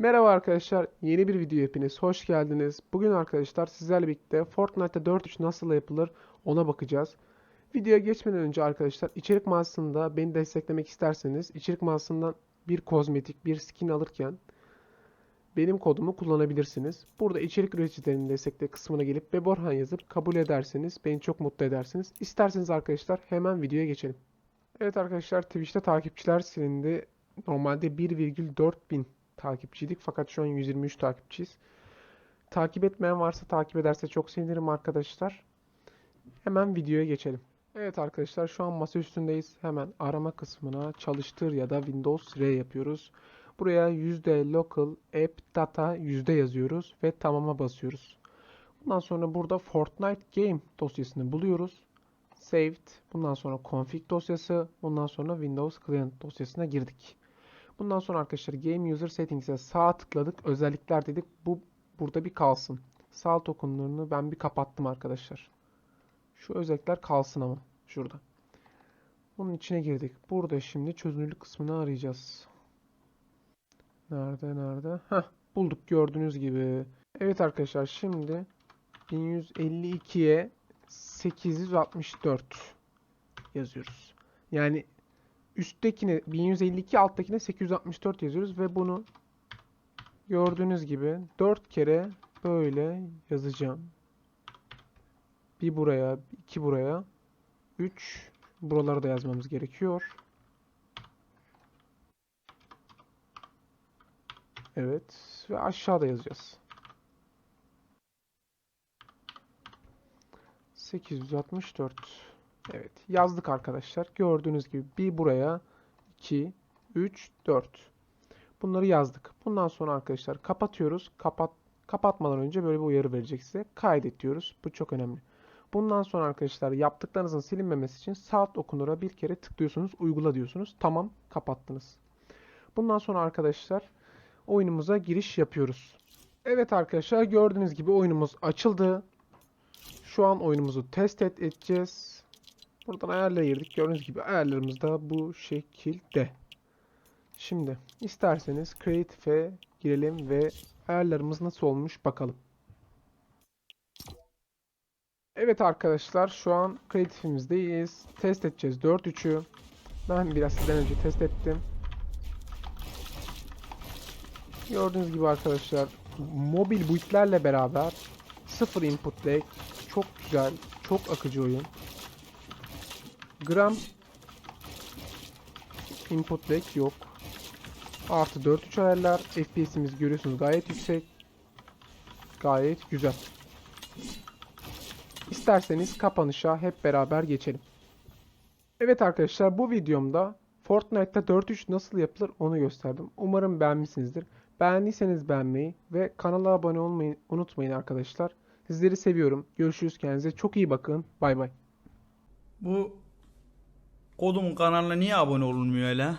Merhaba arkadaşlar, yeni bir video hepiniz hoş geldiniz. Bugün arkadaşlar sizlerle birlikte Fortnite'ta 4-3 nasıl yapılır ona bakacağız. Videoya geçmeden önce arkadaşlar içerik mağazasında beni desteklemek isterseniz içerik mağazasından bir kozmetik, bir skin alırken benim kodumu kullanabilirsiniz. Burada içerik üreticilerinin destekle kısmına gelip Beborhan yazıp kabul ederseniz beni çok mutlu edersiniz. İsterseniz arkadaşlar hemen videoya geçelim. Evet arkadaşlar Twitch'te takipçiler silindi. Normalde 1,4 bin takipçiydik fakat şu an 123 takipçiyiz. Takip etmeyen varsa takip ederse çok sevinirim arkadaşlar. Hemen videoya geçelim. Evet arkadaşlar şu an masa üstündeyiz. Hemen arama kısmına çalıştır ya da Windows R yapıyoruz. Buraya local app data yüzde yazıyoruz ve tamama basıyoruz. Bundan sonra burada Fortnite game dosyasını buluyoruz. Saved. Bundan sonra config dosyası. Bundan sonra Windows client dosyasına girdik. Bundan sonra arkadaşlar Game User Settings'e sağ tıkladık. Özellikler dedik. Bu burada bir kalsın. Sağ tokenlarını ben bir kapattım arkadaşlar. Şu özellikler kalsın ama şurada. Bunun içine girdik. Burada şimdi çözünürlük kısmını arayacağız. Nerede nerede? Heh, bulduk gördüğünüz gibi. Evet arkadaşlar şimdi 1152'ye 864 yazıyoruz. Yani üsttekine 1152 alttakine 864 yazıyoruz ve bunu gördüğünüz gibi 4 kere böyle yazacağım. Bir buraya, iki buraya, 3 buralara da yazmamız gerekiyor. Evet ve aşağıda yazacağız. 864 Evet yazdık arkadaşlar. Gördüğünüz gibi bir buraya 2, 3, 4. Bunları yazdık. Bundan sonra arkadaşlar kapatıyoruz. Kapat kapatmadan önce böyle bir uyarı verecek size. Kaydet diyoruz. Bu çok önemli. Bundan sonra arkadaşlar yaptıklarınızın silinmemesi için saat okunura bir kere tıklıyorsunuz. Uygula diyorsunuz. Tamam kapattınız. Bundan sonra arkadaşlar oyunumuza giriş yapıyoruz. Evet arkadaşlar gördüğünüz gibi oyunumuz açıldı. Şu an oyunumuzu test edeceğiz. Buradan ayarlara girdik. Gördüğünüz gibi ayarlarımız da bu şekilde. Şimdi isterseniz Creative'e girelim ve ayarlarımız nasıl olmuş bakalım. Evet arkadaşlar şu an Creative'imizdeyiz. Test edeceğiz 4.3'ü. Ben biraz sizden önce test ettim. Gördüğünüz gibi arkadaşlar mobil buitlerle beraber sıfır input lag çok güzel, çok akıcı oyun. Gram input lag yok. Artı 4.3 ayarlar. FPS'imiz görüyorsunuz gayet yüksek. Gayet güzel. İsterseniz kapanışa hep beraber geçelim. Evet arkadaşlar bu videomda Fortnite'ta 4.3 nasıl yapılır onu gösterdim. Umarım beğenmişsinizdir. Beğendiyseniz beğenmeyi ve kanala abone olmayı unutmayın arkadaşlar. Sizleri seviyorum. Görüşürüz kendinize. Çok iyi bakın. Bay bay. Bu kodumun kanalına niye abone olunmuyor hele?